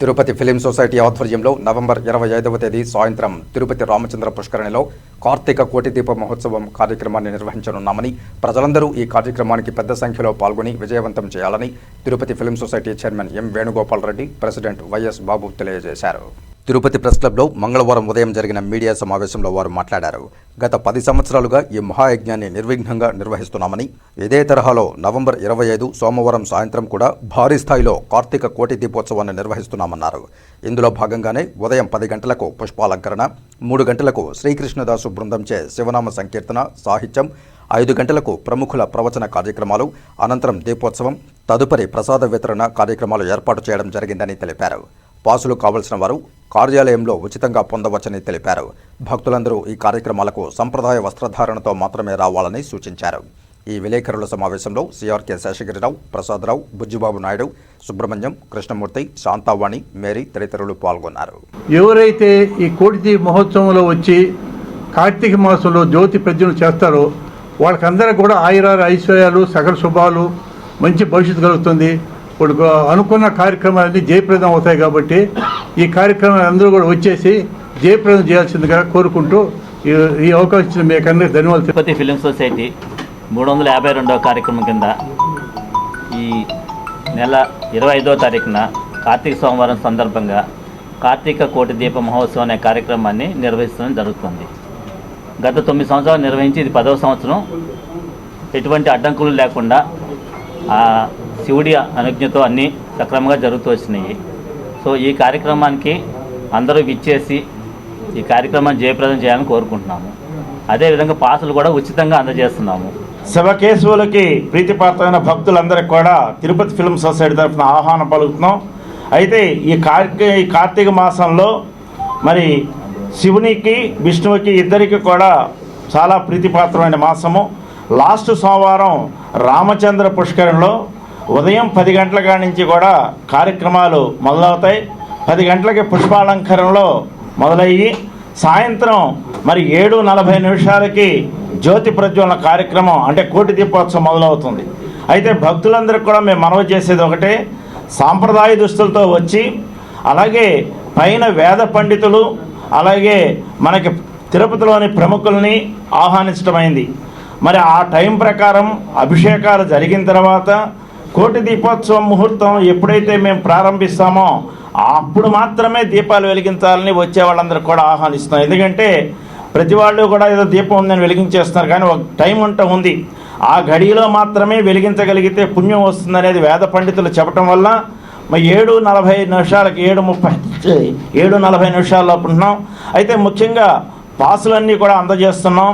Tirupati film society ఆధ్వర్యంలో November ఇరవై ఐదవ తేదీ సాయంత్రం తిరుపతి రామచంద్ర పుష్కరణిలో కార్తీక కోటి దీప మహోత్సవం కార్యక్రమాన్ని నిర్వహించనున్నామని ప్రజలందరూ ఈ కార్యక్రమానికి పెద్ద సంఖ్యలో పాల్గొని విజయవంతం చేయాలని Tirupati film society chairman M Venugopal Reddy president YS Babu తెలియజేశారు. తిరుపతి ప్రెస్ క్లబ్లో మంగళవారం ఉదయం జరిగిన మీడియా సమావేశంలో వారు మాట్లాడారు. గత పది సంవత్సరాలుగా ఈ మహాయజ్ఞాన్ని నిర్విఘ్నంగా నిర్వహిస్తున్నామని ఇదే తరహాలో నవంబర్ ఇరవై ఐదు సోమవారం సాయంత్రం కూడా భారీ స్థాయిలో కార్తీక కోటి దీపోత్సవాన్ని నిర్వహిస్తున్నామన్నారు. ఇందులో భాగంగానే ఉదయం పది గంటలకు పుష్పాలంకరణ మూడు గంటలకు శ్రీకృష్ణదాసు బృందంచే శివనామ సంకీర్తన సాహిత్యం ఐదు గంటలకు ప్రముఖుల ప్రవచన కార్యక్రమాలు అనంతరం దీపోత్సవం తదుపరి ప్రసాద వితరణ కార్యక్రమాలు ఏర్పాటు చేయడం జరిగిందని తెలిపారు. పాసులు కావలసిన వారు కార్యాలయంలో ఉచితంగా పొందవచ్చని తెలిపారు. భక్తులందరూ ఈ కార్యక్రమాలకు సంప్రదాయ వస్త్రధారణతో మాత్రమే రావాలని సూచించారు. ఈ విలేకరుల సమావేశంలో సిఆర్కే శేషగిరిరావు ప్రసాదరావు బుజ్జిబాబు నాయుడు సుబ్రహ్మణ్యం కృష్ణమూర్తి శాంతావాణి మేరీ తదితరులు పాల్గొన్నారు. ఎవరైతే ఈ కోటి మహోత్సవంలో వచ్చి కార్తీక మాసంలో జ్యోతి ప్రజ్ఞలు చేస్తారో వాళ్ళకందరికి కూడా ఆయురారు ఐశ్వర్యాలు సకల శుభాలు మంచి భవిష్యత్తు కలుగుతుంది. ఇప్పుడు అనుకున్న కార్యక్రమాలన్నీ జయప్రదం అవుతాయి కాబట్టి ఈ కార్యక్రమాలు అందరూ కూడా వచ్చేసి జయప్రదం చేయాల్సిందిగా కోరుకుంటూ ఈ ఈ అవకాశం ఇచ్చిన మీకు అందరికీ ధన్యవాదాలు తిరుపతి ఫిలిం సొసైటీ మూడు వందల యాభై రెండవ కార్యక్రమం కింద ఈ నెల ఇరవై ఐదవ తారీఖున కార్తీక సోమవారం సందర్భంగా కార్తీక కోటి దీప మహోత్సవం అనే కార్యక్రమాన్ని నిర్వహించడం జరుగుతుంది. గత తొమ్మిది సంవత్సరాలు నిర్వహించి ఇది పదవ సంవత్సరం. ఎటువంటి అడ్డంకులు లేకుండా ఆ శివుడి అనుజ్ఞతో అన్నీ సక్రమంగా జరుగుతూ వచ్చినాయి. సో ఈ కార్యక్రమానికి అందరూ విచ్చేసి ఈ కార్యక్రమాన్ని జయప్రదం చేయాలని కోరుకుంటున్నాము. అదేవిధంగా పాసులు కూడా ఉచితంగా అందజేస్తున్నాము. శివకేశవులకి ప్రీతిపాత్రమైన భక్తులందరికీ కూడా తిరుపతి ఫిల్మ్ సొసైటీ తరఫున ఆహ్వానం పలుకుతున్నాం. అయితే ఈ కార్తీ ఈ కార్తీక మాసంలో మరి శివునికి విష్ణువుకి ఇద్దరికి కూడా చాలా ప్రీతిపాత్రమైన మాసము. లాస్ట్ సోమవారం రామచంద్ర పుష్కరంలో ఉదయం పది గంటల కాడి నుంచి కూడా కార్యక్రమాలు మొదలవుతాయి. పది గంటలకి పుష్పాలంకరణలో మొదలయ్యి సాయంత్రం మరి ఏడు నలభై నిమిషాలకి జ్యోతి ప్రజ్వలన కార్యక్రమం అంటే కోటి దీపోత్సవం మొదలవుతుంది. అయితే భక్తులందరికీ కూడా మేము మనవి చేసేది ఒకటే సాంప్రదాయ దుస్తులతో వచ్చి అలాగే పైన వేద పండితులు అలాగే మనకి తిరుపతిలోని ప్రముఖుల్ని ఆహ్వానించడమైంది మరి ఆ టైం ప్రకారం అభిషేకాలు జరిగిన తర్వాత కోటి దీపోత్సవం ముహూర్తం ఎప్పుడైతే మేము ప్రారంభిస్తామో అప్పుడు మాత్రమే దీపాలు వెలిగించాలని వచ్చే వాళ్ళందరూ కూడా ఆహ్వానిస్తున్నాం. ఎందుకంటే ప్రతి వాళ్ళు కూడా ఏదో దీపం ఉందని వెలిగించేస్తున్నారు కానీ ఒక టైం అంటూ ఉంది. ఆ గడిలో మాత్రమే వెలిగించగలిగితే పుణ్యం వస్తుందనేది వేద పండితులు చెప్పటం వల్ల మరి ఏడు నలభై నిమిషాలకి ఏడు ముప్పై ఏడు నలభై నిమిషాల్లో ఉంటున్నాం. అయితే ముఖ్యంగా పాసులన్నీ కూడా అందజేస్తున్నాం.